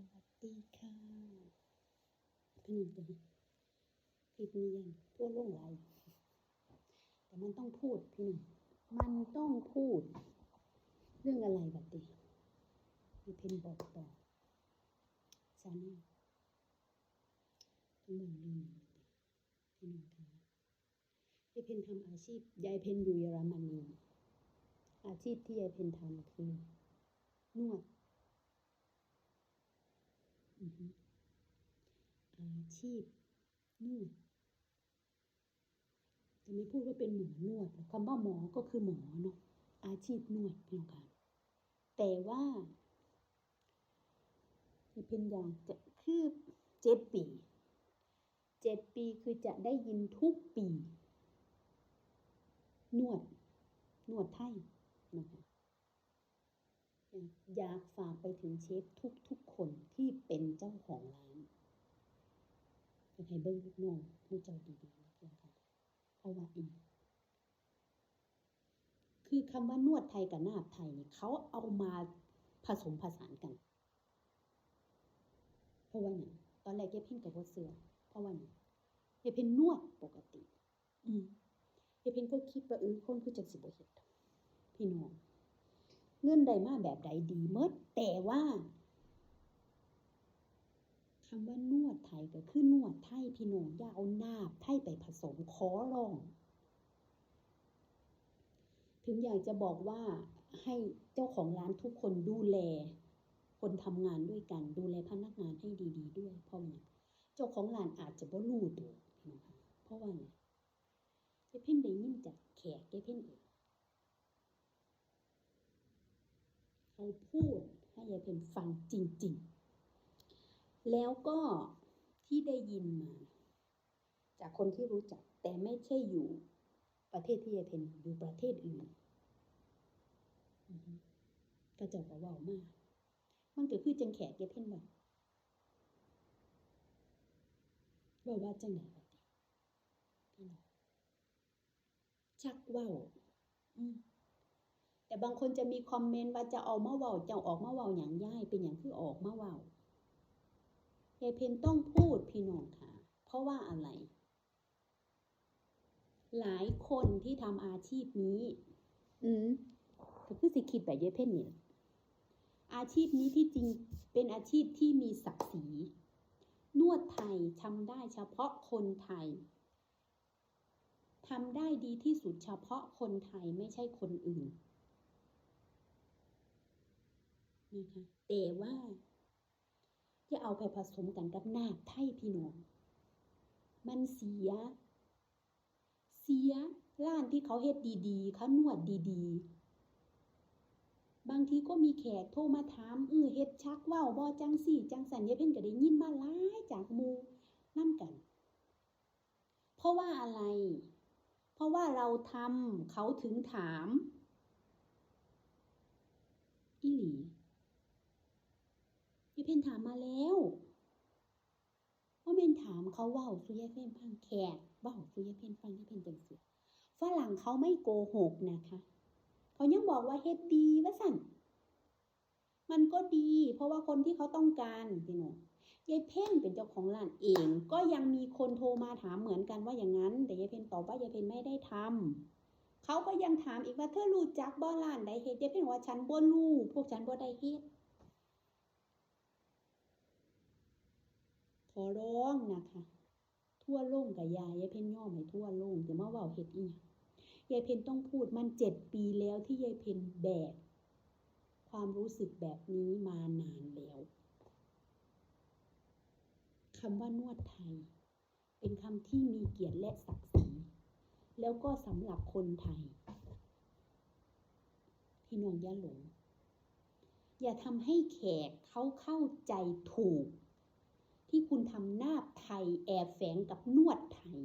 วัสดีค่ะพี่หนุ่มตัวคลิปนี้ยังทั่วโลกไหลแต่มันต้องพูดพี่หนุ่มมันต้องพูด เรื่องอะไรบัดดีพี่เพนบอกต่อซานี่ต้องบอกเรื่องดดีพี่หนุ่มค่ะพี่เพนทำอาชีพยายเพนอยู่เยอรมนีอาชีพที่ยายเพนทำคือนวด อาชีพนวดจะไม่พูดว่าเป็นหมอนวดคำว่าหมอก็คือหมอเนาะอาชีพนวดพี่น้องค่ะแต่ว่าจะเป็นอย่างจะคือเจ็ดปีเจ็ดปีคือจะได้ยินทุกปี นวด นวดไทยนะคะ อยากฝากไปถึงเชฟทุกๆคนที่เป็นเจ้าของร้านอยากให้เบิ้งลูกน้องผู้เจ้าดีๆนะเพื่อนค่ะเพราะว่าอีกคือคำว่านวดไทยกับนาบไทยนี่เขาเอามาผสมผสานกัน เพราะว่าเนี่ยตอนแรกเยเพ่นกับว่าเสือเพราะว่าเนี่ยเยเพ่นนวดปกติ อืมเยเพ่นก็คิดว่าเออคนคือจังสิบเฮ็ดพี่น้อง เงินใดมาแบบใดดีเมดแต่ว่าคำว่านวดไทยก็คือนวดไทยพี่น้องอย่าเอาหน้าไทยไปผสมขอร้อง ถึงอยากจะบอกว่าให้เจ้าของร้านทุกคนดูแล คนทำงานด้วยกันดูแลพนักงานให้ดี ๆด้วย เพราะว่าเจ้าของร้านอาจจะบ่รู้ตัวพี่น้องเพราะว่าเนี่ยเจเพ่นได้ยินจากแขกเจเพ่นเอง เขาพูดให้ยายเพนฟังจริง ๆ แล้วก็ที่ได้ยินมา จากคนที่รู้จัก แต่ไม่ใช่อยู่ประเทศที่ยายเพนอยู่ประเทศอื่นก็เจะก็เว้ามาก มันก็คือจังแขกยายเพนว่าว่าว่าจังไหนพี่น้องชักว้าอืม แต่บางคนจะมีคอมเมนต์ว่าจะเอามาเว้าจะออกมาเว้าอย่างย่ายเป็นอย่างคือออกมาเว้ายายเพนต้องพูดพี่น้องค่ะ เพราะว่าอะไร หลายคนที่ทำอาชีพนี้ อืมก็คือสิคิดแบบยายเพนนี่แหละอาชีพนี้ที่จริงเป็นอาชีพที่มีศักดิ์ศรีนวดไทยทำได้เฉพาะคนไทยทำได้ดีที่สุดเฉพาะคนไทยไม่ใช่คนอื่น นะคะแต่ว่าจะเอาไปผสมกันกับนาบไทยพี่น้อง มันเสีย เสียร้านที่เขาเฮ็ดดีๆเขานวดดีๆ บางทีก็มีแขกโทรมาถามเออเฮ็ดชักว้าวบ่จังสี่ จังสันยายเพ่นก็ได้ยินมาหลายจากมูนั่นกัน เพราะว่าอะไร เพราะว่าเราทำเขาถึงถาม อีหลี ยายเพนถามมาแล้วว่าเมนถามเขาว่าสุยายเพนฟังแขกว่าสุยายเพนฟังยายเพนจังสิฝรั่งเขาไม่โกหกนะคะ เขายังบอกว่าเฮ็ดดีว่าสั่นมันก็ดี เพราะว่าคนที่เขาต้องการพี่น้องยายเพ่นเป็นเจ้าของร้านเอง ก็ยังมีคนโทรมาถามเหมือนกันว่าอย่างนั้น แต่ยายเพ่นตอบว่ายายเพ่นไม่ได้ทำเขาก็ยังถามอีกว่าเธอรู้จักบ่ร้านใดเฮ็ดยายเพ่นว่าฉันบ่รู้พวกฉันบ่ได้เฮ็ด ข อร้องนะคะทั่วโลกกับยายยายเพ่นย่อมให้ทั่วโลกจะมาเว้าเฮ็ดอีหยังยายเพ่นต้องพูดมันเจ็ดปีแล้วที่ยายเพ่นแบกความรู้สึกแบบนี้มานานแล้วคำว่านวดไทย เป็นคำที่มีเกียรติและศักดิ์ศรีแล้วก็สำหรับคนไทย พี่น้องอย่าหลง อย่าทำให้แขกเขาเข้าใจถูก ที่คุณทำหน้าไทยแอบแฝงกับนวดไทย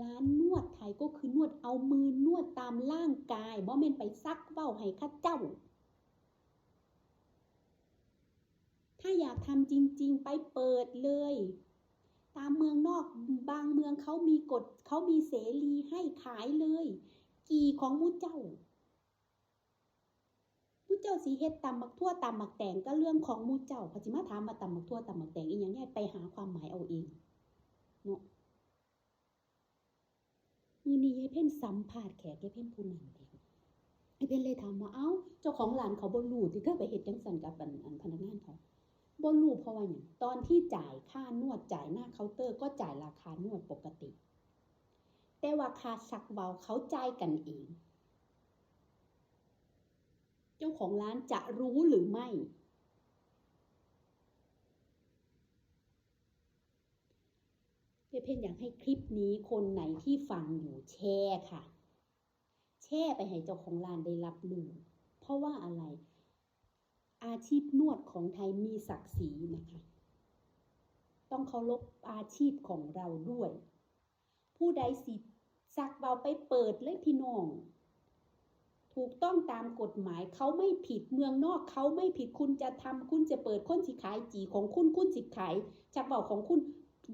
ร้านนวดไทยก็คือนวดเอามือนวดตามร่างกายบ่แม่นไปซักเว้าให้ข้าเจ้า ถ้าอยากทำจริง ๆ ไปเปิดเลย ตามเมืองนอกบางเมืองเขามีกฎเขามีเสรีให้ขายเลย กี่ของมูเจ้า เจ้าสีเฮ็ดตำมักทั่วตำมักแตงก็เรื่องของมูเจ้าพอจิมาถามมาตำมักทั่วตำมักแตงอีหยังไงไปหาความหมายเอาเองเนาะมือนี้ยายเพ่นสัมภาษณ์แขกยายเพ่นผู้นั้นเดียายเพ่นเลยถามว่าเอ้า เจ้าของร้านเขาบ่รู้ที่เธอไปเฮ็ดจังซั่นกับอันพนักงานเขาบ่รู้เพราะว่าหยังตอนที่จ่ายค่านวดจ่ายหน้าเคาน์เตอร์ก็จ่ายราคานวดปกติ แต่ว่าค่าซักเบาเขาจ่ายกันเอง จ้าของร้านจะรู้หรือไม่เยเพนอยากให้คลิปนี้คนไหนที่ฟังอยู่แชร์ค่ะ แชร์ไปให้เจ้าของร้านได้รับรู้ เพราะว่าอะไร อาชีพนวดของไทยมีศักดิ์ศรีนะคะ ต้องเคารพอาชีพของเราด้วย ผู้ใดสิสักเบาไปเปิดเลยพี่น้อง ถูกต้องตามกฎหมายเขาไม่ผิดเมืองนอกเขาไม่ผิดคุณจะทำคุณจะเปิดคนสิขายจีของคุณคุณสิขายจากเบาของคุณ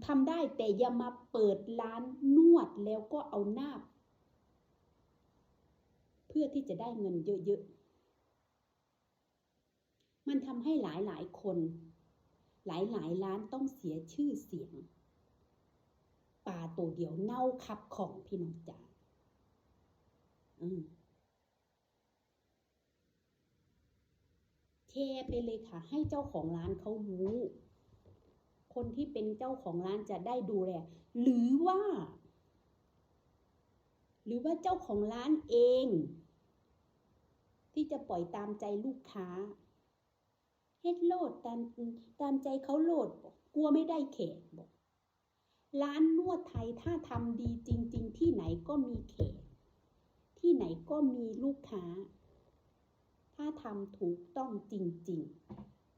ทำได้แต่อย่ามาเปิดร้านนวดแล้วก็เอาหน้า เพื่อที่จะได้เงินเยอะๆ มันทำให้หลายๆคน หลายๆร้านต้องเสียชื่อเสียงปลาตัวเดียวเน่าคับของพี่น้องจ๋าอืม แชร์ไปเลยค่ะ ให้เจ้าของร้านเขารู้ คนที่เป็นเจ้าของร้านจะได้ดูแลหรือว่า หรือว่าเจ้าของร้านเอง ที่จะปล่อยตามใจลูกค้าเฮ็ดโลดตามตามใจเขาโลดกกลัวไม่ได้แขกบอกร้านนวดไทยถ้าทำดีจริง ๆ ที่ไหนก็มีแขกที่ไหนก็มีลูกค้า ถ้าทำถูกต้องจริง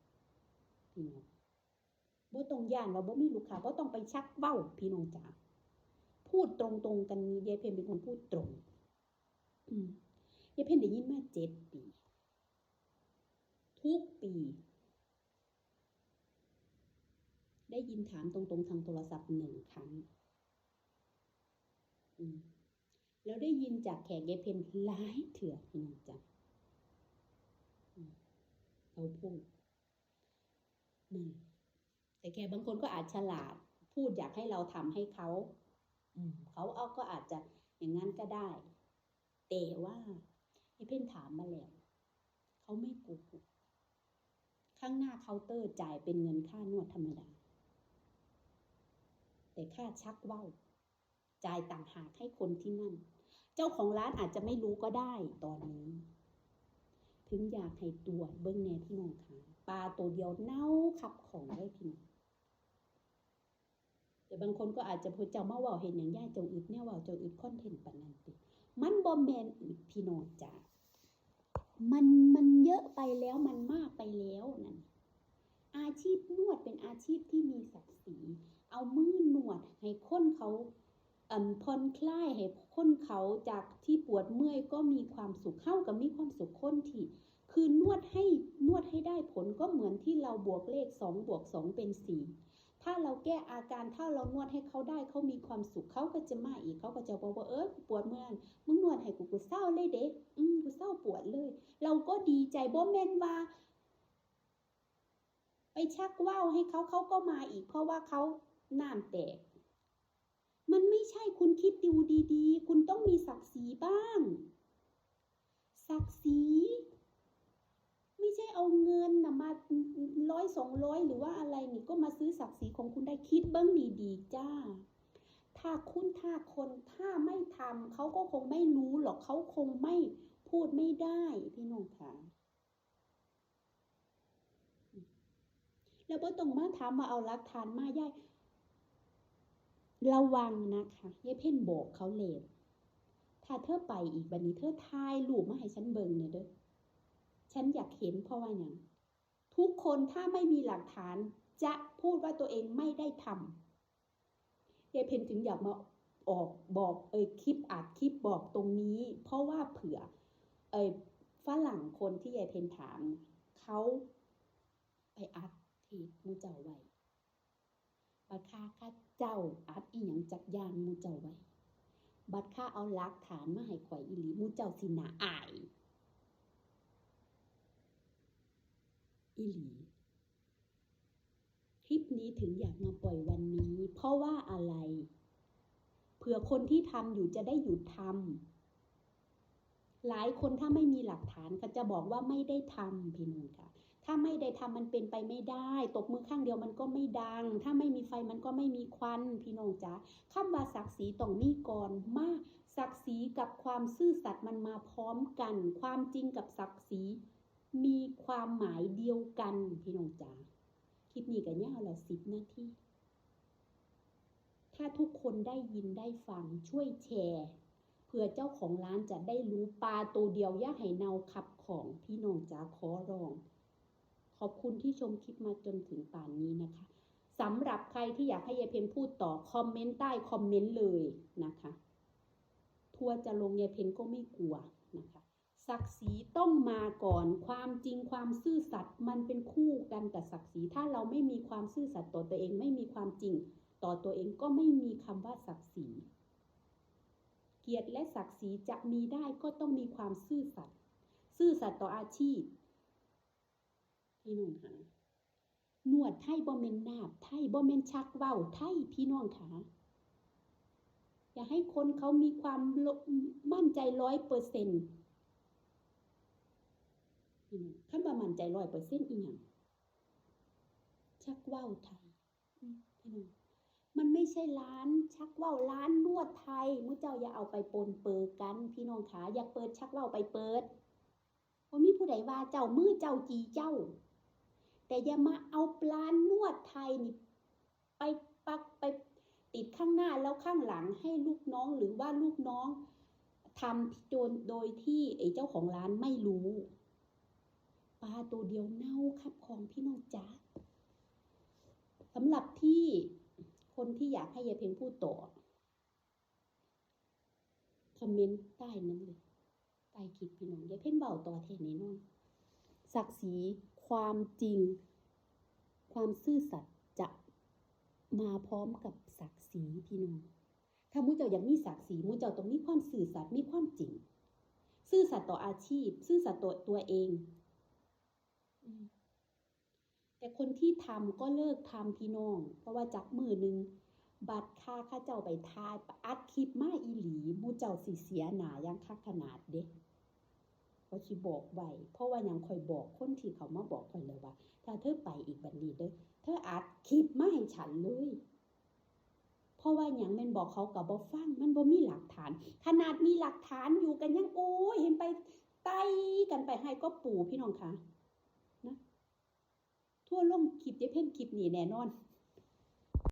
ๆพี่น้องบ่ต้องย่านว่าบ่มีลูกค้าบ่ต้องไปชักเบ้าพี่น้องจ๋าพูดตรงๆกันนี้ยายเพนเป็นคนพูดตรงอืมยายเพนได้ยินมาเจ็ดปี ทุกปี ได้ยินถามตรงๆทางโทรศัพท์หนึ่งครั้งแล้วได้ยินจากแขกยายเพนหลายเถื่อพี่น้องจ๋า เขาพูดนั่นแต่แกบางคนก็อาจฉลาด พูดอยากให้เราทำให้เขาอืมเขาเอาก็อาจจะอย่างนั้นก็ได้ แต่ว่าไอ้เพ่นถามมาแล้วเขาไม่โกหกข้างหน้าเคาน์เตอร์จ่ายเป็นเงินค่านวดธรรมดา แต่ค่าชักว่าวจ่ายต่างหากให้คนที่นั่น เจ้าของร้านอาจจะไม่รู้ก็ได้ตอนนี้ ถึงอยากให้ตรวจเบิ้งแน่พี่น้องค่ะปลาตัวเดียวเน่าขับของได้พี่น้องแต่บางคนก็อาจจะพูดเจ้ามาว่าเห็นอย่างย่าจงอึดเนี่ยว่าจงอึดคอนเทนต์ปานนันติ มันบอมแมนอึดพี่น้องจ้ามันมันเยอะไปแล้วมันมากไปแล้วนั่นอาชีพนวดเป็นอาชีพที่มีศักดิ์ศรีเอามือนวดให้คนเขา ผ่อนคลายให้คนเขาจากที่ปวดเมื่อยก็มีความสุขเข้ากับมีความสุขคนที่ คือนวดให้นวดให้ได้ผลก็เหมือนที่เราบวกเลขสองบวกสองเป็นสี่ถ้าเราแก้อาการถ้าเรานวดให้เขาได้เขามีความสุขเขาก็จะมาอีกเขาก็จะบอกว่าเออปวดเมื่อยมึงนวดให้กูกูเศร้าเลยเด็กอืมกูเศร้าปวดเลย เราก็ดีใจบ่แม่นว่าไปชักว่าวให้เขาเขาก็มาอีก เพราะว่าเขาน้ำแตก มันไม่ใช่คุณคิดดูดีๆ คุณต้องมีศักดิ์ศรีบ้าง ศักดิ์ศรีไม่ใช่เอาเงินนะมาร้อยสองร้อยหรือว่าอะไรนี่ก็มาซื้อศักดิ์ศรีของคุณได้คิดเบิ้งดีๆจ้า ถ้าคุณถ้าคนถ้าไม่ทำเขาก็คงไม่รู้หรอกเขาคงไม่พูดไม่ได้พี่น้องค่ะแล้วก็ต้องมาถามมาเอาหลักฐานมาย่าย ระวังนะคะยายเพ่นบอกเขาเลยถ้าเธอไปอีกบันนี้เธอทายรูปมาให้ฉันเบิ่งเนี่ยเด้อฉันอยากเห็นเพราะว่าอย่างทุกคนถ้าไม่มีหลักฐานจะพูดว่าตัวเองไม่ได้ทำยายเพนถึงอยากมาออกบอกเอยคลิปอัดคลิปบอกตรงนี้ เพราะว่าเผื่อ เอยฝรั่งคนที่ยายเพนถามเขาไปอัดที่มูเจ้าไว้ บัดค่าค่าเจ้าอัดอีหยังจักยางมูเจ้าไว้ บัดค่าเอาหลักฐานมาให้ข่อยอีหลีมูเจ้าสินาอาย อีหลี คลิปนี้ถึงอยากมาปล่อยวันนี้ เพราะว่าอะไร เผื่อคนที่ทำอยู่จะได้หยุดทำหลายคนถ้าไม่มีหลักฐานก็จะบอกว่าไม่ได้ทำพี่นุ่นค่ะ ถ้าไม่ได้ทำมันเป็นไปไม่ได้ ตบมือข้างเดียวมันก็ไม่ดัง ถ้าไม่มีไฟมันก็ไม่มีควันพี่น้องจ๋าคำว่าศักดิ์ศรีต้องมีก่อนมาศักดิ์ศรีกับความซื่อสัตย์มันมาพร้อมกัน ความจริงกับศักดิ์ศรีมีความหมายเดียวกันพี่น้องจ๋าคลิปนี้กันเนี่ยเอาละสิบนาทีถ้าทุกคนได้ยินได้ฟังช่วยแชร์เพื่อเจ้าของร้านจะได้รู้ปลาตัวเดียวย่าให้เนาขับของพี่น้องจ๋าขอร้อง ขอบคุณที่ชมคลิปมาจนถึงป่านนี้นะคะสำหรับใครที่อยากให้ยายเพนพูดต่อคอมเมนต์ใต้คอมเมนต์เลยนะคะทัวร์จะลงยายเพนก็ไม่กลัวนะคะศักดิ์ศรีต้องมาก่อนความจริงความซื่อสัตย์มันเป็นคู่กันกับศักดิ์ศรีถ้าเราไม่มีความซื่อสัตย์ต่อตัวเองไม่มีความจริง ต่อตัวเองก็ไม่มีคำว่าศักดิ์ศรีเกียรติและศักดิ์ศรีจะมีได้ก็ต้องมีความซื่อสัตย์ซื่อสัตย์ต่ออาชีพ พี่น้องคะนวดไทยบ่เมนนาบ ไทยบ่เมนชักเว้าไทยพี่น้องคะอย่าให้คนเขามีความมั่นใจร้อยเปอร์เซ็นต์ขั้นว่ามั่นใจร้อยเปอร์เซ็นต์อีหยังชักเว้าไทยพี่น้องมันไม่ใช่ร้านชักเว้าร้านนวดไทยมุเจ้าอย่าเอาไปปนเปื้อกัน พี่น้องคะอยากเปิดชักเว้าไปเปิดว่ามีผู้ใดว่าเจ้ามือเจ้าจีเจ้า แต่อย่ามาเอาปลานวดไทยนี่ไปปักไปติดข้างหน้าแล้วข้างหลังให้ลูกน้องหรือว่าลูกน้องทำโดนโดยที่ไอ้เจ้าของร้านไม่รู้ปลาตัวเดียวเน่าครับของพี่น้องจ๋าสำหรับที่คนที่อยากให้ยายเพนพูดต่อคอมเมนต์ใต้นั้นเลยใต้คลิปพี่น้องยายเพนเบาต่อเทแน่นอนศักดิ์ศรี ความจริง ความซื่อสัตย์จะมาพร้อมกับศักดิ์ศรีพี่น้อง ถ้ามุเจ้าอยากมีศักดิ์ศรีมุเจ้าต้องมีความซื่อสัตย์มีความจริง ซื่อสัตย์ต่ออาชีพ ซื่อสัตย์ต่อตัวเองแต่คนที่ทำก็เลิกทำพี่น้อง เพราะว่าจักมือหนึ่งบัตรค่าข้าเจ้าไปทายอัดคลิปมาอีหลีมุเจ้าสิเสียหนายังคักขนาดเด็ก ก็สิบอกไว้เพราะว่ายังคอยบอกคนที่เขามาบอกคอยเลยว่า ถ้าเธอไปอีกบันนี้เด้อเธออัดคลิปมาให้ฉันเลย เพราะว่าอย่างม่นบอกเขากับบ่ฟังมันบ่มีหลักฐาน ขนาดมีหลักฐานอยู่กันยังโอ้ยเห็นไปไต้กันไปให้ก็ปู่พี่น้องคะนะ ทั่วลงคลิปเจ๊เพ่นคลิปนี้แน่นอน